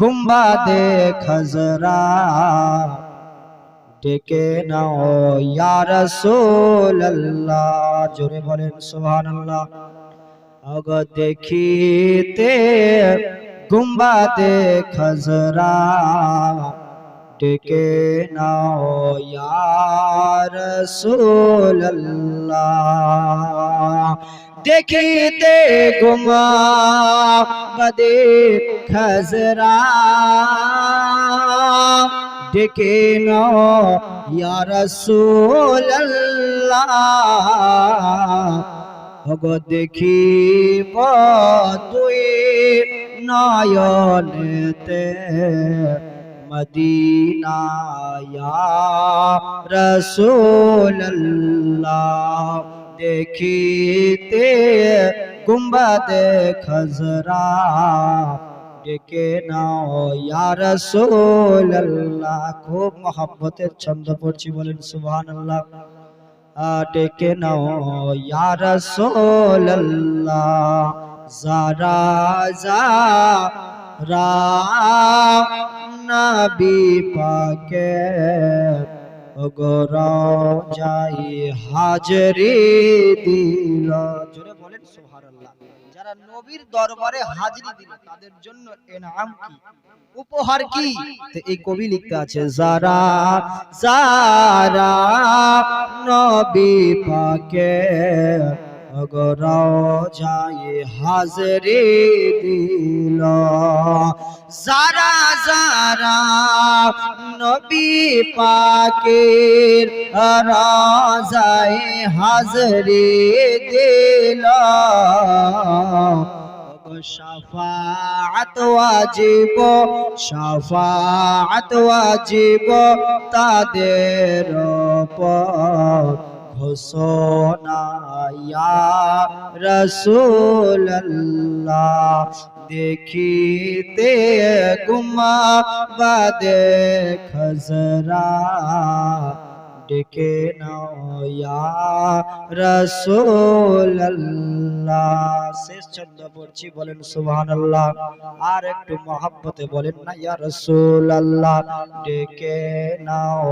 গুম্বাদে খজরা ডেকে নাও ইয়া রাসূলুল্লাহ জোরে বলেন সুবহানাল্লাহ অগ দেখিতে গুম্বাদে খজরা ডেকে নাও ইয়া রাসূলুল্লাহ দেখিতে গুম্বাদে খজরা ডেকে ভগ দেখিব তুই নয়নেতে মদিনায়া রসুল্লাহ দেখিতে গুম্বাদে খজরা ডেকে নাও ইয়া রসুল্লাহ খুব মহব্বতের ছন্দ পড়ছি, বলেন সুবহানাল্লাহ। ডেকে নাও ইয়া রাসূলুল্লাহ। যারা যারা নবী পাকে যাই হাজরি দিল। জোরে বলেন সুবহানাল্লাহ। যারা নবীর দরবারে হাজরি দিল, তাদের জন্য এনাম কি? উপহার কি? এই কবি লিখতে আছে, যারা যারা নবী পাকে অগরাও যায় হাজরে দিল। যারা যারা নবী পাকের রাজায় হাজরে দিল। শাফাআত ওয়াজিব শাফাআত ওয়াজিব তাদের উপর ঘোষণা ইয়া রাসূলুল্লাহ দেখিতে গুমা বাদে খজরা ডেকে নাও ইয়া শেষ ছন্দ পড়ছি, বলেন সুবহানাল্লাহ। আর একটু মহব্বতে বলেন না, ইয়া রাসূলুল্লাহ, ডেকে নাও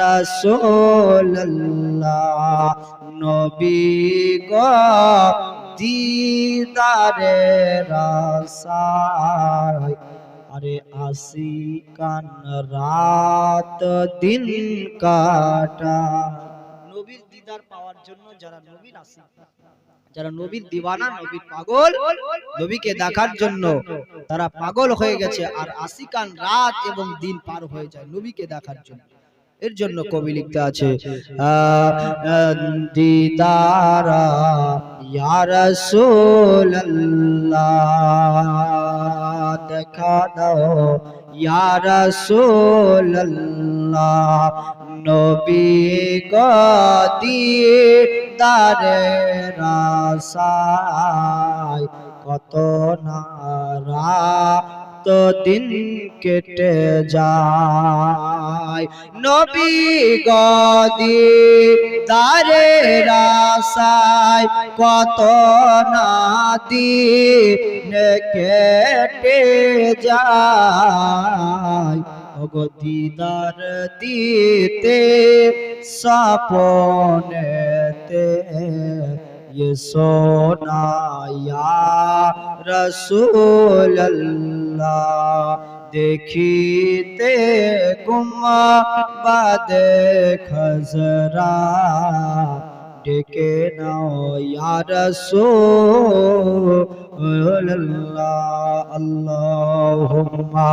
রাসূলুল্লাহ। নবী গো, দিদারে রাসায়। আরে আসি কান রাত দিন কাটা নবীর দিদার জন্য যারা নবীর আসি যারা নবীর দিওয়ানা, নবীর পাগল, নবীকে দেখার জন্য তারা পাগল হয়ে গেছে আর আশিকান রাত এবং দিন পার হয়ে যায় নবীকে দেখার জন্য। এর জন্য কবি লিখতে আছে দেখা দাও, ইয়া রাসূলুল্লাহ নবী গদি দারে রাসায় কত নারা তো দিন কেটে যায়। নবী গদি তারে রাসায় কত না দিন কেটে যায়। অগদিদার দিতে সাপনেতে ये सोनाया रसूल अल्लाह देखिते गुमा बादे खजरा ডেকে নাও ইয়া রাসূল আল্লাহ আল্লাহুম্মা